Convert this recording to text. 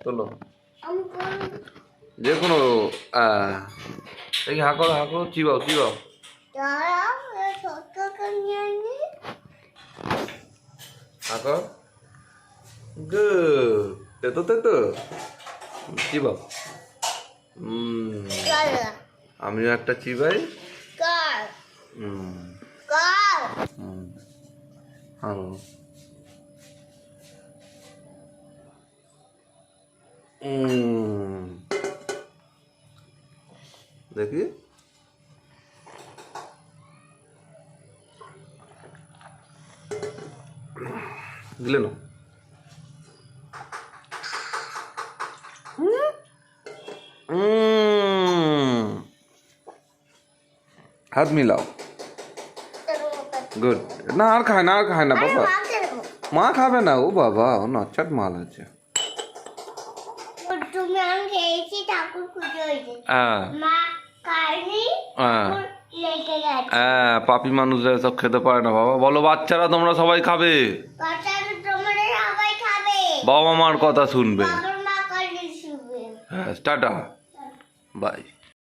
তোলো আমি যে কোনো দেখি হা করো হা করো চিবাও চিবাও হা কর গুড। তেতো তেতো। চিবাও। আমিও একটা চিবাই। হুম হুম হ্যাঁ দেখি। দিলে না হাত মিলাও। গুড। না আর খায় না আর খায় না বাবা মা খাবে না ও বাবা ও নচ্ছাট মাল আছে। তুমি আমাকে এসে ঠাকুর খুঁজে হয়েছে হ্যাঁ মা কারণে হ্যাঁ হ্যাঁ পাপি মানুষরা সব খেতে পারে না বাবা। বলো বাচ্চারা তোমরা সবাই খাবে? বাবা মার কথা শুনবে। হ্যাঁ টাটা। বাই।